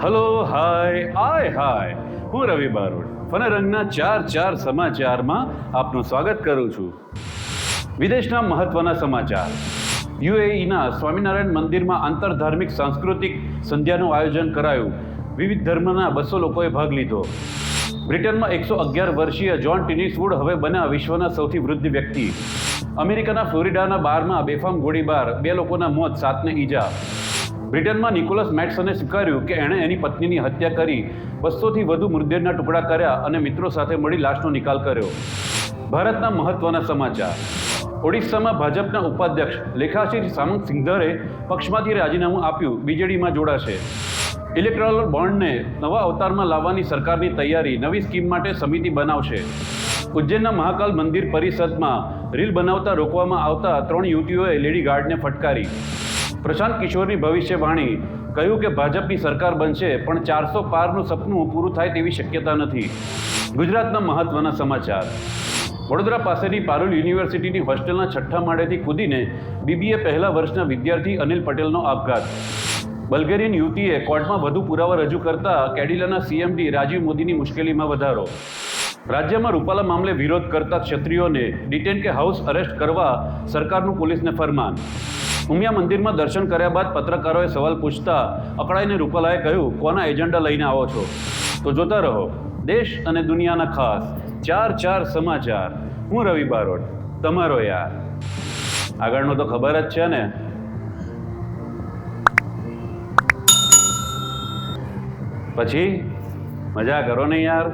Hello hi આય હાય હું રવિ બારોડ ફનરંગના ચાર ચાર સમાચારમાં આપનું સ્વાગત કરું છું. વિદેશના મહત્વના સમાચાર. યુએઈના સ્વામિનારાયણ મંદિરમાં આંતરધાર્મિક સાંસ્કૃતિક સંધ્યાનું આયોજન કરાયું. વિવિધ ધર્મના બસો લોકોએ ભાગ લીધો. બ્રિટનમાં એકસો અગિયાર વર્ષીય જ્હોન ટિનિસવુડ હવે બન્યા વિશ્વના સૌથી વૃદ્ધ વ્યક્તિ. અમેરિકાના ફ્લોરિડાના બારમાં બેફામ ગોળીબાર, બે લોકોના મોત, સાતને ઈજા. બ્રિટનમાં નિકોલસ મેટ્સને સ્વીકાર્યું કે એણે એની પત્નીની હત્યા કરી બસોથી વધુ મૃતદેહના ટુકડા કર્યા અને મિત્રો સાથે મળી લાશનો નિકાલ કર્યો. ભારતના મહત્વના સમાચાર. ઓડિશામાં ભાજપના ઉપાધ્યક્ષ લેખાશ્રી સામંત સિંઘરે પક્ષમાંથી રાજીનામું આપ્યું, બીજેડીમાં જોડાશે. ઇલેક્ટ્રોલ બોન્ડને નવા અવતારમાં લાવવાની સરકારની તૈયારી, નવી સ્કીમ માટે સમિતિ બનાવશે. ઉજ્જૈનના મહાકાલ મંદિર પરિષદમાં રીલ બનાવતા રોકવામાં આવતા ત્રણ યુવતીઓએ લેડી ગાર્ડને ફટકારી. પ્રશાંત કિશોરની ભવિષ્યવાણી કહ્યું કે ભાજપની સરકાર બનશે, પણ ચારસો પારનું સપનું પૂરું થાય તેવી શક્યતા નથી. ગુજરાતના મહત્વના સમાચાર. વડોદરા પાસેની પારુલ યુનિવર્સિટીની હોસ્ટેલના છઠ્ઠા માળેથી કૂદીને બીબીએ પહેલા વર્ષના વિદ્યાર્થી અનિલ પટેલનો આપઘાત. બલ્ગેરિયન યુવતીએ કોર્ટમાં વધુ પુરાવા રજૂ કરતા કેડિલાના સીએમડી રાજીવ મોદીની મુશ્કેલીમાં વધારો. રાજ્યમાં રૂપાલા મામલે વિરોધ કરતા ક્ષત્રિયોને ડિટેન કે હાઉસ અરેસ્ટ કરવા સરકારનું પોલીસને ફરમાન. ઉમિયા મંદિરમાં દર્શન કર્યા બાદ પત્રકારોએ સવાલ પૂછતા અકળાઈને રૂપાલાએ કહ્યું, કોના એજન્ડા લઈને આવો છો? તો જોતા રહો, દેશ અને દુનિયાના ખાસ ચાર ચાર સમાચાર. હું રવિ બારોટ, તમારો યાર. આગળનો તો ખબર જ છે ને. પછી? મજા કરો ને યાર.